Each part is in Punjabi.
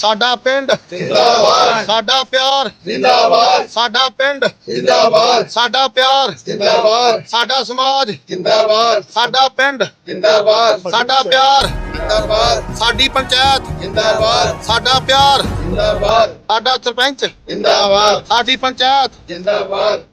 ਸਾਡਾ ਪਿੰਡ ਜ਼ਿੰਦਾਬਾਦ। ਸਾਡਾ ਪਿਆਰ। ਜ਼ਿੰਦਾਬਾਦ। ਸਾਡਾ ਪਿੰਡ ਜ਼ਿੰਦਾਬਾਦ। ਸਾਡਾ ਪਿਆਰ। ਜ਼ਿੰਦਾਬਾਦ। ਸਾਡਾ ਸਮਾਜ। ਜ਼ਿੰਦਾਬਾਦ। ਸਾਡਾ ਪਿੰਡ। ਜ਼ਿੰਦਾਬਾਦ। ਸਾਡਾ ਪਿਆਰ। ਜ਼ਿੰਦਾਬਾਦ। ਸਾਡੀ ਪੰਚਾਇਤ। ਜ਼ਿੰਦਾਬਾਦ। ਸਾਡਾ ਪਿਆਰ। ਜ਼ਿੰਦਾਬਾਦ। ਸਾਡਾ ਸਰਪੰਚ। ਜ਼ਿੰਦਾਬਾਦ। ਸਾਡੀ ਪੰਚਾਇਤ। ਜ਼ਿੰਦਾਬਾਦ।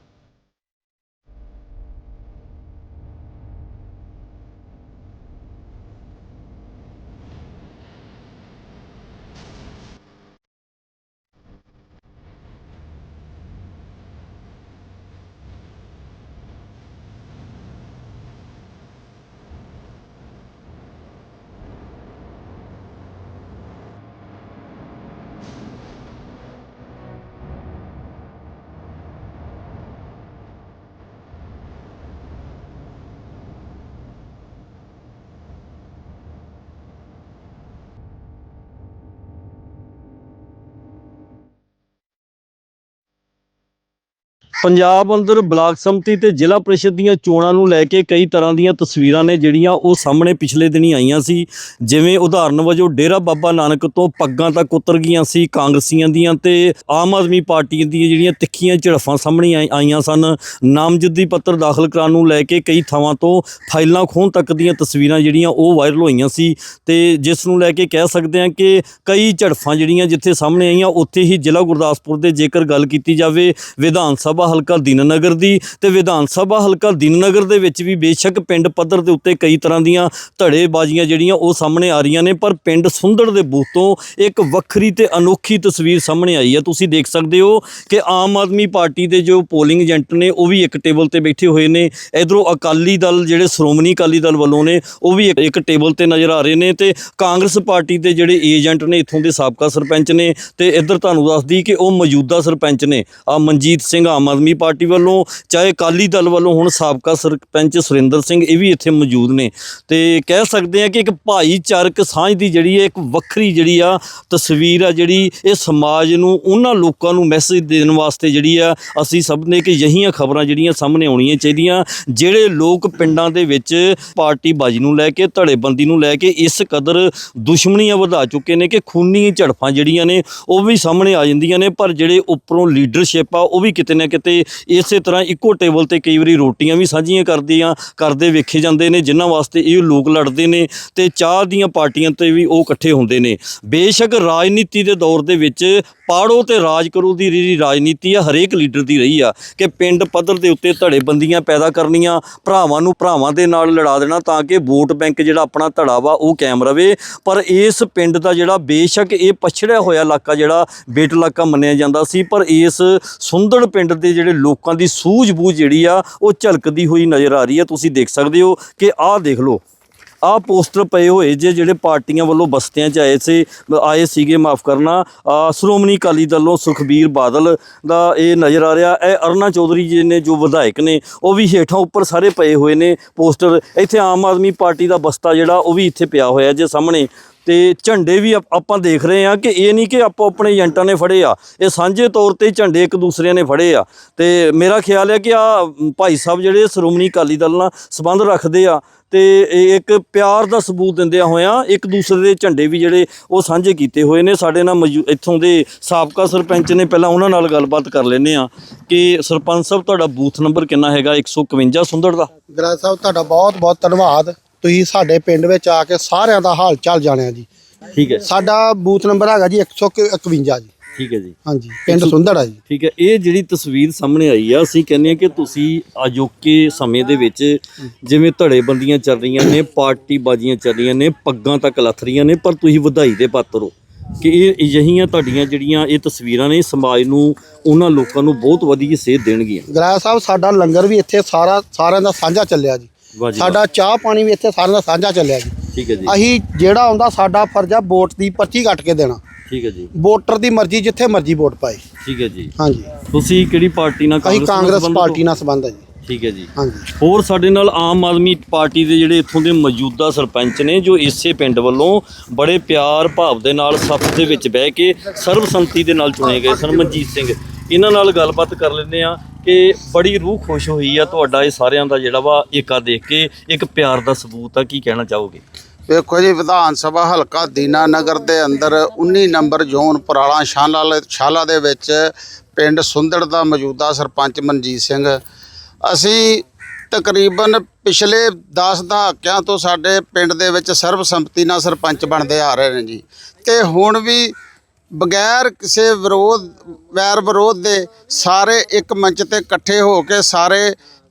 ਪੰਜਾਬ ਅੰਦਰ ਬਲਾਕ ਸੰਮਤੀ ਤੇ ਜ਼ਿਲ੍ਹਾ ਪ੍ਰੀਸ਼ਦ ਦੀਆਂ ਚੋਣਾਂ ਨੂੰ ਲੈ ਕੇ ਕਈ ਤਰ੍ਹਾਂ ਦੀਆਂ ਤਸਵੀਰਾਂ ਨੇ ਜਿਹੜੀਆਂ ਉਹ ਸਾਹਮਣੇ ਪਿਛਲੇ ਦਿਨੀ ਆਈਆਂ ਸੀ। ਜਿਵੇਂ ਉਦਾਹਰਨ ਵਜੋਂ ਡੇਰਾ ਬਾਬਾ ਨਾਨਕ ਤੋਂ ਪੱਗਾਂ ਤੱਕ ਉਤਰ ਗਈਆਂ ਸੀ ਕਾਂਗਰਸੀਆਂ ਦੀਆਂ ਤੇ ਆਮ ਆਦਮੀ ਪਾਰਟੀ ਦੀਆਂ ਜਿਹੜੀਆਂ ਤਿੱਖੀਆਂ ਝੜਫਾਂ ਸਾਹਮਣੇ ਆਈ- ਆਈਆਂ ਸਨ। ਨਾਮਜ਼ਦਗੀ ਪੱਤਰ ਦਾਖਲ ਕਰਾਉਣ ਨੂੰ ਲੈ ਕੇ ਕਈ ਥਾਵਾਂ ਤੋਂ ਫਾਈਲਾਂ ਖੋਹਣ ਤੱਕ ਦੀਆਂ ਤਸਵੀਰਾਂ ਜਿਹੜੀਆਂ ਉਹ ਵਾਇਰਲ ਹੋਈਆਂ ਸੀ ਤੇ ਜਿਸ ਨੂੰ ਲੈ ਕੇ ਕਹਿ ਸਕਦੇ ਹਾਂ ਕਿ ਕਈ ਝੜਫਾਂ ਜਿਹੜੀਆਂ ਜਿੱਥੇ ਸਾਹਮਣੇ ਆਈਆਂ, ਉੱਥੇ ਹੀ ਜ਼ਿਲ੍ਹਾ ਗੁਰਦਾਸਪੁਰ ਦੇ ਜੇਕਰ ਗੱਲ ਕੀਤੀ ਜਾਵੇ, ਵਿਧਾਨ ਸਭਾ ਹਲਕਾ ਦੀਨਨਗਰ ਦੀ ਤੇ ਵਿਧਾਨ ਸਭਾ ਹਲਕਾ ਦੀਨਨਗਰ ਦੇ ਵਿੱਚ ਵੀ ਬੇਸ਼ੱਕ ਪਿੰਡ ਪੱਧਰ ਦੇ ਉੱਤੇ ਕਈ ਤਰ੍ਹਾਂ ਦੀਆਂ ਧੜੇਬਾਜ਼ੀਆਂ ਜਿਹੜੀਆਂ ਉਹ ਸਾਹਮਣੇ ਆ ਰਹੀਆਂ ਨੇ, ਪਰ ਪਿੰਡ ਸੁੰਦੜ ਦੇ ਬੂਥ ਤੋਂ ਇੱਕ ਵੱਖਰੀ ਤੇ ਅਨੋਖੀ ਤਸਵੀਰ ਸਾਹਮਣੇ ਆਈ ਹੈ। ਤੁਸੀਂ ਦੇਖ ਸਕਦੇ ਹੋ ਕਿ ਆਮ ਆਦਮੀ ਪਾਰਟੀ ਦੇ ਜੋ ਪੋਲਿੰਗ ਏਜੰਟ ਨੇ, ਉਹ ਵੀ ਇੱਕ ਟੇਬਲ ਤੇ ਬੈਠੇ ਹੋਏ ਨੇ। ਇਧਰੋਂ ਅਕਾਲੀ ਦਲ ਜਿਹੜੇ ਸ਼੍ਰੋਮਣੀ ਅਕਾਲੀ ਦਲ ਵੱਲੋਂ ਨੇ, ਉਹ ਵੀ ਇੱਕ- ਟੇਬਲ ਤੇ ਨਜ਼ਰ ਆ ਰਹੇ ਨੇ ਤੇ ਕਾਂਗਰਸ ਪਾਰਟੀ ਦੇ ਜਿਹੜੇ ਏਜੰਟ ਨੇ, ਇੱਥੋਂ ਦੇ ਸਾਬਕਾ ਸਰਪੰਚ ਨੇ ਤੇ ਇੱਧਰ ਤੁਹਾਨੂੰ ਦੱਸਦੀ ਕਿ ਉਹ ਮੌਜੂਦਾ ਸਰਪੰਚ ਨੇ, ਆ ਮਨਜੀਤ ਸਿੰਘ ਆਮ ਆਦਮੀ ਪਾਰਟੀ ਵੱਲੋਂ, ਚਾਹੇ ਅਕਾਲੀ ਦਲ ਵੱਲੋਂ, ਹੁਣ ਸਾਬਕਾ ਸਰਪੰਚ ਸੁਰਿੰਦਰ ਸਿੰਘ ਇਹ ਵੀ ਇੱਥੇ ਮੌਜੂਦ ਨੇ। ਤੇ ਕਹਿ ਸਕਦੇ ਆ ਕਿ ਇੱਕ ਭਾਈਚਾਰਕ ਸਾਂਝ ਦੀ ਜਿਹੜੀ ਹੈ, ਇੱਕ ਵੱਖਰੀ ਜਿਹੜੀ ਆ ਤਸਵੀਰ ਆ ਜਿਹੜੀ ਇਹ ਸਮਾਜ ਨੂੰ, ਉਹਨਾਂ ਲੋਕਾਂ ਨੂੰ ਮੈਸੇਜ ਦੇਣ ਵਾਸਤੇ ਜਿਹੜੀ ਆ ਅਸੀਂ ਸਭ ਨੇ ਕਿ ਯਹੀਆਂ ਖਬਰਾਂ ਜਿਹੜੀਆਂ ਸਾਹਮਣੇ ਆਉਣੀਆਂ ਚਾਹੀਦੀਆਂ, ਜਿਹੜੇ ਲੋਕ ਪਿੰਡਾਂ ਦੇ ਵਿੱਚ ਪਾਰਟੀ ਬਾਜੀ ਨੂੰ ਲੈ ਕੇ, ਧੜੇਬੰਦੀ ਨੂੰ ਲੈ ਕੇ ਇਸ ਕਦਰ ਦੁਸ਼ਮਣੀਆਂ ਵਧਾ ਚੁੱਕੇ ਨੇ ਕਿ ਖੂਨੀ ਝੜਫਾਂ ਜਿਹੜੀਆਂ ਨੇ, ਉਹ ਵੀ ਸਾਹਮਣੇ ਆ ਜਾਂਦੀਆਂ ਨੇ, ਪਰ ਜਿਹੜੇ ਉੱਪਰੋਂ ਲੀਡਰਸ਼ਿਪ ਆ, ਉਹ ਵੀ ਕਿਤੇ ਨਾ ਕਿਤੇ ਇਸੇ ਤਰ੍ਹਾਂ ਇੱਕੋ ਟੇਬਲ ਤੇ ਕਈ ਵਾਰੀ ਰੋਟੀਆਂ ਵੀ ਸਾਂਝੀਆਂ ਕਰਦੀਆਂ ਕਰਦੇ ਵੇਖੇ ਜਾਂਦੇ ਨੇ, ਜਿਨ੍ਹਾਂ ਵਾਸਤੇ ਇਹ ਲੋਕ ਲੜਦੇ ਨੇ ਤੇ ਚਾਹ ਦੀਆਂ ਪਾਰਟੀਆਂ ਤੇ ਵੀ ਉਹ ਇਕੱਠੇ ਹੁੰਦੇ ਨੇ। ਬੇਸ਼ੱਕ ਰਾਜਨੀਤੀ ਦੇ ਦੌਰ ਦੇ ਵਿੱਚ ਪਾੜੋ ਤੇ ਰਾਜ ਕਰੋ ਦੀ ਜਿਹੜੀ ਰਾਜਨੀਤੀ ਆ, ਹਰੇਕ ਲੀਡਰ ਦੀ ਰਹੀ ਆ ਕਿ ਪਿੰਡ ਪੱਧਰ ਦੇ ਉੱਤੇ ਧੜੇਬੰਦੀਆਂ ਪੈਦਾ ਕਰਨੀਆਂ, ਭਰਾਵਾਂ ਨੂੰ ਭਰਾਵਾਂ ਦੇ ਨਾਲ ਲੜਾ ਦੇਣਾ ਤਾਂ ਕਿ ਵੋਟ ਬੈਂਕ ਜਿਹੜਾ ਆਪਣਾ ਧੜਾ ਵਾ ਉਹ ਕਾਇਮ ਰਵੇ। ਪਰ ਇਸ ਪਿੰਡ ਦਾ ਜਿਹੜਾ ਬੇਸ਼ੱਕ ਇਹ ਪਛੜਿਆ ਹੋਇਆ ਇਲਾਕਾ ਜਿਹੜਾ ਬੇਟ ਇਲਾਕਾ ਮੰਨਿਆ ਜਾਂਦਾ ਸੀ, ਪਰ ਇਸ ਸੁੰਦੜ ਪਿੰਡ ਦੇ ਜਿਹੜੇ ਲੋਕਾਂ ਦੀ ਸੂਝ-ਬੂਝ ਜਿਹੜੀ ਆ, ਉਹ ਝਲਕਦੀ ਹੋਈ ਨਜ਼ਰ ਆ ਰਹੀ ਆ। ਤੁਸੀਂ ਦੇਖ ਸਕਦੇ ਹੋ ਕਿ ਆਹ ਦੇਖ ਲਓ। ਆਹ ਪੋਸਟਰ ਪਏ ਹੋਏ ਜੇ ਜਿਹੜੇ ਪਾਰਟੀਆਂ ਵੱਲੋਂ ਬਸਤਿਆਂ 'ਚ ਆਏ ਸੀ ਆਏ ਸੀਗੇ, ਮਾਫ ਕਰਨਾ। ਸ਼੍ਰੋਮਣੀ ਅਕਾਲੀ ਦਲੋਂ ਸੁਖਬੀਰ ਬਾਦਲ ਦਾ ਇਹ ਨਜ਼ਰ ਆ ਰਿਹਾ। ਇਹ ਅਰਨਾ ਚੌਧਰੀ ਜੀ ਨੇ ਜੋ ਵਿਧਾਇਕ ਨੇ, ਉਹ ਵੀ ਹੇਠਾਂ ਉੱਪਰ ਸਾਰੇ ਪਏ ਹੋਏ ਨੇ ਪੋਸਟਰ। ਇੱਥੇ ਆਮ ਆਦਮੀ ਪਾਰਟੀ ਦਾ ਬਸਤਾ ਜਿਹੜਾ, ਉਹ ਵੀ ਇੱਥੇ ਪਿਆ ਹੋਇਆ ਜੇ ਸਾਹਮਣੇ। ਤੇ ਝੰਡੇ ਵੀ ਆਪ- ਆਪਾਂ ਦੇਖ ਰਹੇ ਆ ਕਿ ਇਹ ਨਹੀਂ ਕਿ ਆਪੋ ਆਪਣੇ ਏਜੰਟਾਂ ਨੇ ਫੜੇ ਆ। ਇਹ ਸਾਂਝੇ ਤੌਰ ਤੇ ਝੰਡੇ ਇੱਕ ਦੂਸਰੇ ਨੇ ਫੜੇ ਆ। ਤੇ ਮੇਰਾ ਖਿਆਲ ਹੈ ਕਿ ਆ ਭਾਈ ਸਾਹਿਬ ਜਿਹੜੇ ਸ਼੍ਰੋਮਣੀ ਅਕਾਲੀ ਦਲ ਨਾਲ ਸੰਬੰਧ ਰੱਖਦੇ ਆ ਤੇ ਇਹ ਇੱਕ ਪਿਆਰ ਦਾ ਸਬੂਤ ਦਿੰਦਿਆਂ ਹੋਇਆਂ ਇੱਕ ਦੂਸਰੇ ਦੇ ਝੰਡੇ ਵੀ ਜਿਹੜੇ ਉਹ ਸਾਂਝੇ ਕੀਤੇ ਹੋਏ ਨੇ। ਸਾਡੇ ਨਾਲ ਇੱਥੋਂ ਦੇ ਸਾਬਕਾ ਸਰਪੰਚ ਨੇ ਪਹਿਲਾਂ ਉਹਨਾਂ ਨਾਲ ਗੱਲਬਾਤ ਕਰ ਲੈਨੇ ਆ ਕਿ ਸਰਪੰਚ ਸਾਹਿਬ ਤੁਹਾਡਾ ਬੂਥ ਨੰਬਰ ਕਿੰਨਾ ਹੈਗਾ? 151 ਸੁੰਦੜ ਦਾ। ਗ੍ਰਹਿ ਸਾਹਿਬ ਤੁਹਾਡਾ ਬਹੁਤ ਬਹੁਤ ਧੰਨਵਾਦ। ਤੁਸੀਂ ਸਾਡੇ ਪਿੰਡ ਵਿੱਚ ਆ ਕੇ ਸਾਰਿਆਂ ਦਾ ਹਾਲ ਚਾਲ ਜਾਣਿਆ ਜੀ। ਠੀਕ ਹੈ। ਸਾਡਾ ਬੂਥ ਨੰਬਰ ਹੈਗਾ ਜੀ 151 ਜੀ। ਠੀਕ ਹੈ ਜੀ। ਹਾਂਜੀ ਪਿੰਡ ਸੁੰਦੜ ਆ ਜੀ। ਠੀਕ ਹੈ ਇਹ ਜਿਹੜੀ ਤਸਵੀਰ ਸਾਹਮਣੇ ਆਈ ਆ ਅਸੀਂ ਕਹਿੰਦੇ ਆ ਕਿ ਤੁਸੀਂ ਅਜੋਕੇ ਸਮੇਂ ਦੇ ਵਿੱਚ ਜਿਵੇਂ ਧੜੇਬੰਦੀਆਂ ਚੱਲ ਰਹੀਆਂ ਨੇ ਪਾਰਟੀ ਬਾਜ਼ੀਆਂ ਚੱਲ ਰਹੀਆਂ ਨੇ ਪੱਗਾਂ ਤੱਕ ਲੱਥ ਰਹੀਆਂ ਨੇ ਪਰ ਤੁਸੀਂ ਵਧਾਈ ਦੇ ਪਾਤਰ ਹੋ ਕਿ ਇਹ ਅਜਿਹੀਆਂ ਤੁਹਾਡੀਆਂ ਜਿਹੜੀਆਂ ਇਹ ਤਸਵੀਰਾਂ ਨੇ ਸਮਾਜ ਨੂੰ ਉਹਨਾਂ ਲੋਕਾਂ ਨੂੰ ਬਹੁਤ ਵਧੀਆ ਸੇਧ ਦੇਣਗੀਆਂ। ਗ੍ਰਹਿ ਸਾਹਿਬ ਸਾਡਾ ਲੰਗਰ ਵੀ ਇੱਥੇ ਸਾਰਾ ਸਾਰਿਆਂ ਦਾ ਸਾਂਝਾ ਚੱਲਿਆ ਜੀ। ਸਾਡਾ ਚਾਹ ਪਾਣੀ ਵੀ ਇੱਥੇ ਸਾਰਿਆਂ ਦਾ ਸਾਂਝਾ ਚੱਲਿਆ ਜੀ। ਠੀਕ ਹੈ ਜੀ। ਅਸੀਂ ਜਿਹੜਾ ਆਉਂਦਾ ਸਾਡਾ ਫਰਜ਼ ਆ ਵੋਟ ਦੀ ਪਰਚੀ ਕੱਟ ਕੇ ਦੇਣਾ। ਠੀਕ ਹੈ ਜੀ। ਵੋਟਰ ਦੀ ਮਰਜ਼ੀ ਜਿੱਥੇ ਮਰਜ਼ੀ ਵੋਟ ਪਾਏ। ਠੀਕ ਹੈ ਜੀ। ਹਾਂਜੀ। ਤੁਸੀਂ ਕਿਹੜੀ ਪਾਰਟੀ ਨਾਲ ਅਸੀਂ ਕਾਂਗਰਸ ਸੰਬੰਧਿਤ ਪਾਰਟੀ? ਨਾਲ ਸੰਬੰਧ ਹੈ ਜੀ। ਠੀਕ ਹੈ ਜੀ। ਹਾਂਜੀ। ਹੋਰ ਸਾਡੇ ਨਾਲ ਆਮ ਆਦਮੀ ਪਾਰਟੀ ਦੇ ਜਿਹੜੇ ਇੱਥੋਂ ਦੇ ਮੌਜੂਦਾ ਸਰਪੰਚ ਨੇ ਜੋ ਇਸੇ ਪਿੰਡ ਵੱਲੋਂ ਬੜੇ ਪਿਆਰ ਭਾਵ ਦੇ ਨਾਲ ਸੱਥ ਦੇ ਵਿੱਚ ਬਹਿ ਕੇ ਸਰਬਸੰਮਤੀ ਦੇ ਨਾਲ ਚੁਣੇ ਗਏ ਸਨ। ਮਨਜੀਤ ਸਿੰਘ ਇਹਨਾਂ ਨਾਲ ਗੱਲਬਾਤ ਕਰ ਲੈਂਦੇ ਆ ਕਿ ਬੜੀ ਰੂਹ ਖੁਸ਼ ਹੋਈ ਆ ਤੁਹਾਡਾ ਇਹ ਸਾਰਿਆਂ ਦਾ ਜਿਹੜਾ ਵਾ ਏਕਾ ਦੇਖ ਕੇ ਇੱਕ ਪਿਆਰ ਦਾ ਸਬੂਤ ਆ ਕੀ ਕਹਿਣਾ ਚਾਹੋਗੇ? ਵੇਖੋ ਜੀ, ਵਿਧਾਨ ਸਭਾ ਹਲਕਾ ਦੀਨਾ ਨਗਰ ਦੇ ਅੰਦਰ 19 ਨੰਬਰ ਜ਼ੋਨ ਪਰਾਲਾ ਸ਼ਾਲਾ ਸ਼ਾਲਾ ਦੇ ਵਿੱਚ ਪਿੰਡ ਸੁੰਦੜ ਦਾ ਮੌਜੂਦਾ ਸਰਪੰਚ ਮਨਜੀਤ ਸਿੰਘ। ਅਸੀਂ ਤਕਰੀਬਨ ਪਿਛਲੇ 10 ਦਹਾਕਿਆਂ ਤੋਂ ਸਾਡੇ ਪਿੰਡ ਦੇ ਵਿੱਚ ਸਰਬਸੰਮਤੀ ਨਾਲ ਸਰਪੰਚ ਬਣਦੇ ਆ ਰਹੇ ਨੇ ਜੀ। ਤੇ ਹੁਣ ਵੀ ਬਗੈਰ ਕਿਸੇ ਵਿਰੋਧ, ਵੈਰ ਵਿਰੋਧ ਦੇ ਸਾਰੇ ਇੱਕ ਮੰਚ ਤੇ ਇਕੱਠੇ ਹੋ ਕੇ ਸਾਰੇ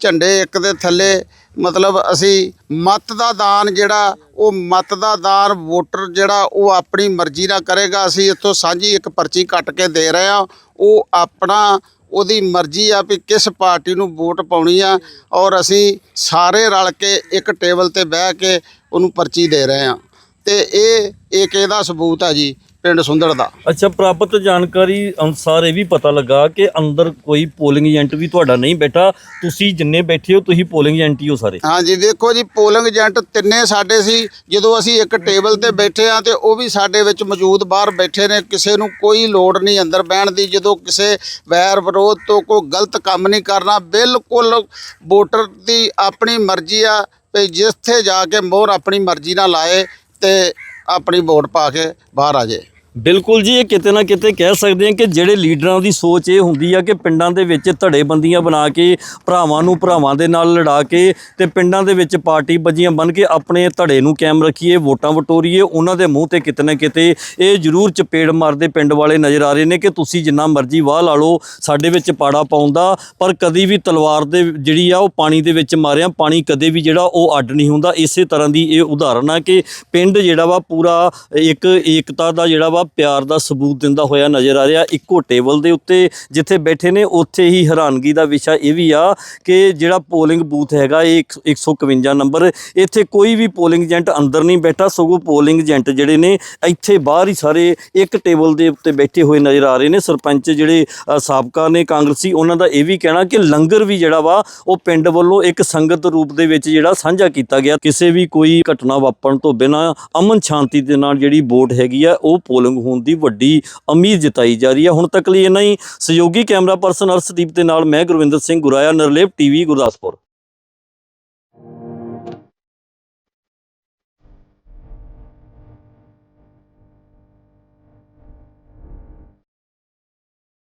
ਝੰਡੇ ਇੱਕ ਦੇ ਥੱਲੇ, ਮਤਲਬ ਅਸੀਂ ਮਤ ਦਾ ਦਾਨ ਜਿਹੜਾ ਉਹ ਮਤ ਦਾ ਦਾਨ ਵੋਟਰ ਜਿਹੜਾ ਉਹ ਆਪਣੀ ਮਰਜ਼ੀ ਨਾਲ ਕਰੇਗਾ। ਅਸੀਂ ਇੱਥੋਂ ਸਾਂਝੀ ਇੱਕ ਪਰਚੀ ਕੱਟ ਕੇ ਦੇ ਰਹੇ ਹਾਂ। ਉਹ ਆਪਣਾ, ਉਹਦੀ ਮਰਜ਼ੀ ਆ ਵੀ ਕਿਸ ਪਾਰਟੀ ਨੂੰ ਵੋਟ ਪਾਉਣੀ ਆ ਔਰ ਅਸੀਂ ਸਾਰੇ ਰਲ ਕੇ ਇੱਕ ਟੇਬਲ ਤੇ ਬਹਿ ਕੇ ਉਹਨੂੰ ਪਰਚੀ ਦੇ ਰਹੇ ਹਾਂ। ਤੇ ਇਹ ਇੱਕ ਇਹਦਾ ਸਬੂਤ ਆ ਜੀ? ਪਿੰਡ ਸੁੰਦੜ ਦਾ। ਅੱਛਾ ਪ੍ਰਾਪਤ ਜਾਣਕਾਰੀ ਅਨੁਸਾਰ ਇਹ ਵੀ ਪਤਾ ਲੱਗਾ ਕਿ ਅੰਦਰ ਕੋਈ ਪੋਲਿੰਗ ਏਜੰਟ ਵੀ ਤੁਹਾਡਾ ਨਹੀਂ ਬੈਠਾ। ਤੁਸੀਂ ਜਿੰਨੇ ਬੈਠੇ ਹੋ ਤੁਸੀਂ ਪੋਲਿੰਗ ਏਜੰਟ ਹੀ ਹੋ ਸਾਰੇ। ਹਾਂਜੀ ਦੇਖੋ ਜੀ ਪੋਲਿੰਗ ਏਜੰਟ ਤਿੰਨੇ ਸਾਡੇ ਸੀ। ਜਦੋਂ ਅਸੀਂ ਇੱਕ ਟੇਬਲ ਤੇ ਬੈਠੇ ਆ ਤੇ ਉਹ ਵੀ ਸਾਡੇ ਵਿੱਚ ਮੌਜੂਦ ਬਾਹਰ ਬੈਠੇ ਨੇ ਕਿਸੇ ਨੂੰ ਕੋਈ ਲੋੜ ਨਹੀਂ ਅੰਦਰ ਬਹਿਣ ਦੀ। ਜਦੋਂ ਕਿਸੇ ਵੈਰ ਵਿਰੋਧ ਤੋਂ ਕੋਈ ਗਲਤ ਕੰਮ ਨਹੀਂ ਕਰਨਾ ਬਿਲਕੁਲ ਵੋਟਰ ਦੀ ਆਪਣੀ ਮਰਜ਼ੀ ਆ ਵੀ ਜਿੱਥੇ ਜਾ ਕੇ ਮੋਹਰ ਆਪਣੀ ਮਰਜ਼ੀ ਨਾਲ ਲਾਏ ਤੇ ਆਪਣੀ ਵੋਟ ਪਾ ਕੇ ਬਾਹਰ ਆ ਜਾਏ। ਬਿਲਕੁਲ ਜੀ, ਇਹ ਕਿਤੇ ਨਾ ਕਿਤੇ ਕਹਿ ਸਕਦੇ ਹਾਂ ਕਿ ਜਿਹੜੇ ਲੀਡਰਾਂ ਦੀ ਸੋਚ ਇਹ ਹੁੰਦੀ ਆ ਕਿ ਪਿੰਡਾਂ ਦੇ ਵਿੱਚ ਧੜੇਬੰਦੀਆਂ ਬਣਾ ਕੇ, ਭਰਾਵਾਂ ਨੂੰ ਭਰਾਵਾਂ ਦੇ ਨਾਲ ਲੜਾ ਕੇ ਤੇ ਪਿੰਡਾਂ ਦੇ ਵਿੱਚ ਪਾਰਟੀ ਬੱਜੀਆਂ ਬਣ ਕੇ ਆਪਣੇ ਧੜੇ ਨੂੰ ਕਾਇਮ ਰੱਖੀਏ, ਵੋਟਾਂ ਵਟੋਰੀਏ, ਉਹਨਾਂ ਦੇ ਮੂੰਹ ਤੇ ਕਿਤੇ ਨਾ ਕਿਤੇ ਇਹ ਜ਼ਰੂਰ ਚਪੇੜ ਮਾਰਦੇ ਪਿੰਡ ਵਾਲੇ ਨਜ਼ਰ ਆ ਰਹੇ ਨੇ ਕਿ ਤੁਸੀਂ ਜਿੰਨਾ ਮਰਜ਼ੀ ਵਾਹ ਲਾ ਲਓ, ਸਾਡੇ ਵਿੱਚ ਪਾੜਾ ਪਾਉਂਦਾ ਪਰ ਕਦੀ ਵੀ ਤਲਵਾਰ ਦੇ ਜਿਹੜੀ ਆ ਉਹ ਪਾਣੀ ਦੇ ਵਿੱਚ ਮਾਰਿਆ, ਪਾਣੀ ਕਦੇ ਵੀ ਜਿਹੜਾ ਉਹ ਅੱਡ ਨਹੀਂ ਹੁੰਦਾ। ਇਸੇ ਤਰ੍ਹਾਂ ਦੀ ਇਹ ਉਦਾਹਰਨ ਆ ਕਿ ਪਿੰਡ ਜਿਹੜਾ ਵਾ ਪੂਰਾ ਇੱਕ ਏਕਤਾ ਦਾ ਜਿਹੜਾ ਵਾ ਪਿਆਰ ਦਾ ਸਬੂਤ ਦਿੰਦਾ ਹੋਇਆ ਨਜ਼ਰ ਆ ਰਿਹਾ ਇੱਕੋ ਟੇਬਲ ਦੇ ਉੱਤੇ ਜਿੱਥੇ ਬੈਠੇ ਨੇ, ਉੱਥੇ ਹੀ ਹੈਰਾਨਗੀ ਦਾ ਵਿਸ਼ਾ ਇਹ ਵੀ ਆ ਕਿ ਜਿਹੜਾ ਪੋਲਿੰਗ ਬੂਥ ਹੈਗਾ, ਇਹ ਇੱਕ- 151 ਨੰਬਰ, ਇੱਥੇ ਕੋਈ ਵੀ ਪੋਲਿੰਗ ਏਜੰਟ ਅੰਦਰ ਨਹੀਂ ਬੈਠਾ, ਸਗੋਂ ਪੋਲਿੰਗ ਏਜੰਟ ਜਿਹੜੇ ਨੇ ਇੱਥੇ ਬਾਹਰ ਹੀ ਸਾਰੇ ਇੱਕ ਟੇਬਲ ਦੇ ਉੱਤੇ ਬੈਠੇ ਹੋਏ ਨਜ਼ਰ ਆ ਰਹੇ ਨੇ। ਸਰਪੰਚ ਜਿਹੜੇ ਸਾਬਕਾ ਨੇ ਕਾਂਗਰਸੀ, ਉਹਨਾਂ ਦਾ ਇਹ ਵੀ ਕਹਿਣਾ ਕਿ ਲੰਗਰ ਵੀ ਜਿਹੜਾ ਵਾ, ਉਹ ਪਿੰਡ ਵੱਲੋਂ ਇੱਕ ਸੰਗਤ ਰੂਪ ਦੇ ਵਿੱਚ ਜਿਹੜਾ ਸਾਂਝਾ ਕੀਤਾ ਗਿਆ। ਕਿਸੇ ਵੀ ਕੋਈ ਘਟਨਾ ਵਾਪਰਨ ਤੋਂ ਬਿਨਾਂ ਅਮਨ ਸ਼ਾਂਤੀ ਦੇ ਨਾਲ ਜਿਹੜੀ ਵੋਟ ਹੈਗੀ ਆ, ਉਹ ਪੋਲਿੰਗ ਹੋਣ ਦੀ ਵੱਡੀ ਉਮੀਦ ਜਤਾਈ ਜਾ ਰਹੀ ਹੈ। ਹੁਣ ਤੱਕ ਲਈ ਇੰਨਾ ਹੀ। ਸਹਿਯੋਗੀ ਕੈਮਰਾ ਪਰਸਨ ਅਰਸ਼ਦੀਪ ਦੇ ਨਾਲ ਮੈਂ ਗੁਰਵਿੰਦਰ ਸਿੰਘ ਗੁਰਾਇਆ, ਨਰਲੇਪ ਟੀਵੀ, ਗੁਰਦਾਸਪੁਰ।